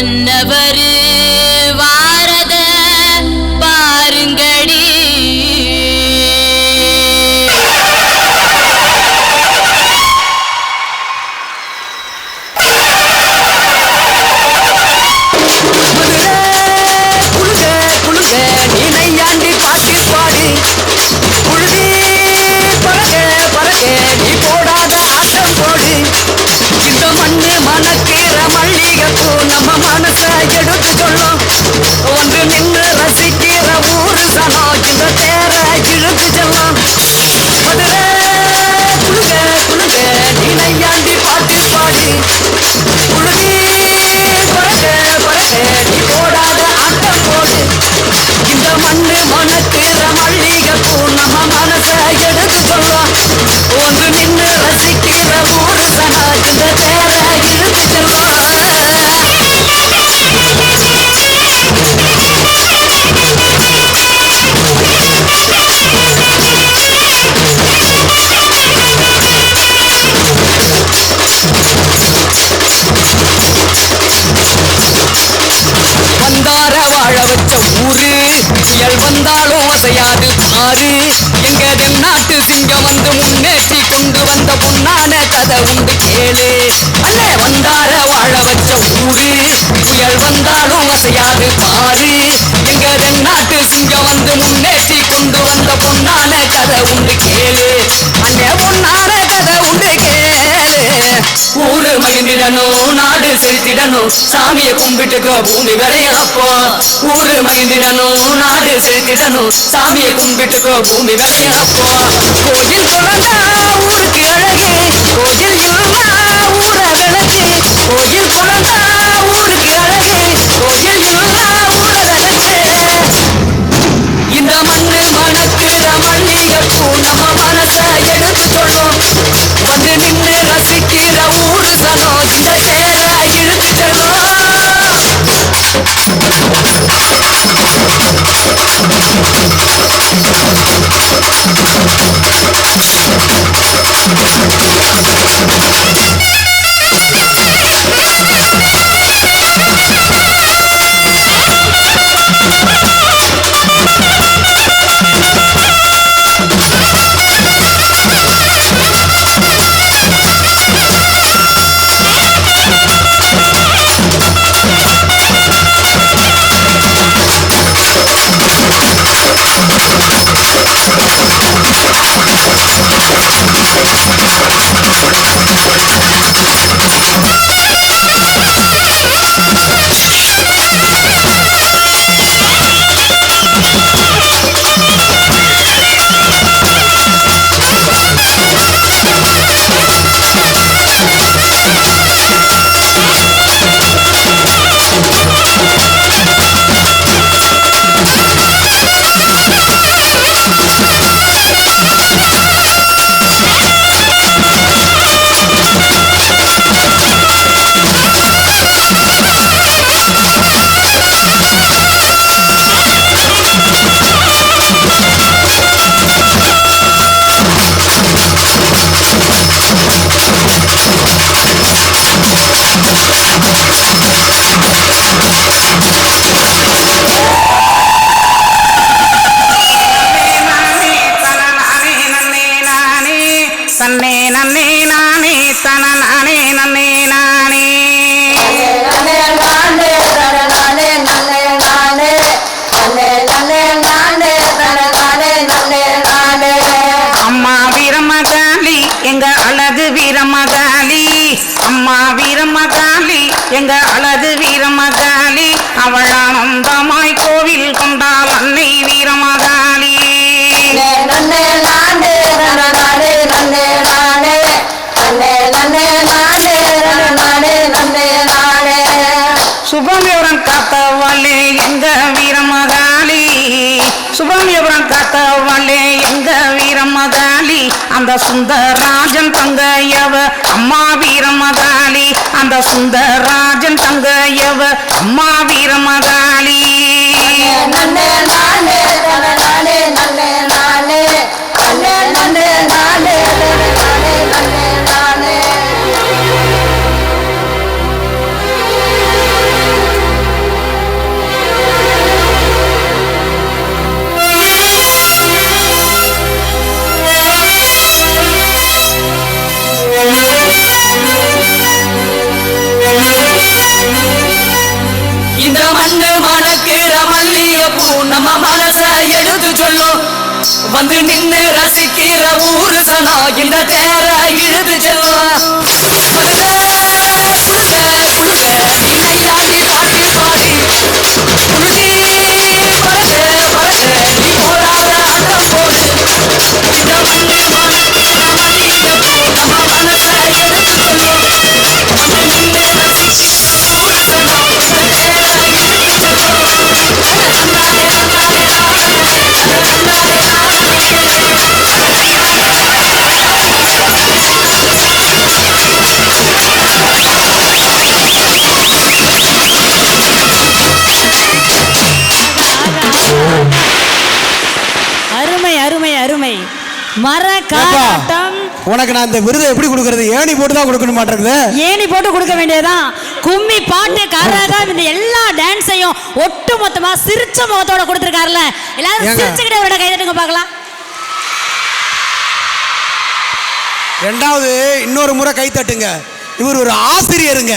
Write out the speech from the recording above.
மன்னவரு வாரத பாருங்கடி. நினையாண்டி பாட்டில் பாடி புழுதி பறக்க பறக்க நீ போ lloro அசையாது பாரு எங்க நாட்டு சிங்கம் வந்து முன்னேற்றி கொண்டு வந்த பொன்னான கதை உண்டு கேளு. அண்ணே வந்தார வாழ வச்ச ஊரு புயல் வந்தாலும் அசையாது. பாரு எங்க நாட்டு சிங்கம் வந்து முன்னேற்றி செலுத்திடணும். சாமியை கும்பிட்டுக்கோ பூமி விளையப்போம் ஊரு மகிழ்ந்திடணும் நாடு செலுத்திடணும். சாமியை கும்பிட்டுக்கோ பூமி விளையப்போம் கோயில் குழந்தா ஊருக்கு அழகு கோயில் அம்மா வீரமகாளி எங்க அழகு வீரமகாளி அவள் ஆனந்தமாய் கோவில் கொண்டாள் அன்னை வீரமகாளி நன்னே நானே தன அந்த சுந்தரராஜன் தங்கையவ அம்மா வீரமகாளி அந்த சுந்தரராஜன் தங்கையவ அம்மா வீரமகாளி மனச எடுத்து சொல்லும் வந்து நின்று ரசிக்கிற ஊரு சனம் இந்த தேர இழுத்து செல்லும் மர ஏப்பா, காட்டம் உனக்கு நான் இந்த விருதை எப்படி கொடுக்கறது? ஏணி போட்டு தான் கொடுக்கணும் மாட்டேங்குது ஏணி போட்டு கொடுக்க வேண்டியதுதான். கும்மி பாட்டு கரகம் இந்த எல்லா டான்ஸையும் ஒட்டு மொத்தமா சிரிச்ச முகத்தோட கொடுத்துருக்காருல. எல்லாரும்? சிரிச்சுக்கிட்டே அவரோட கைதட்டுங்க பார்க்கலாம். ரெண்டாவது இன்னொரு முறை கை தட்டுங்க. இவர் ஒரு ஆசிரியருங்க.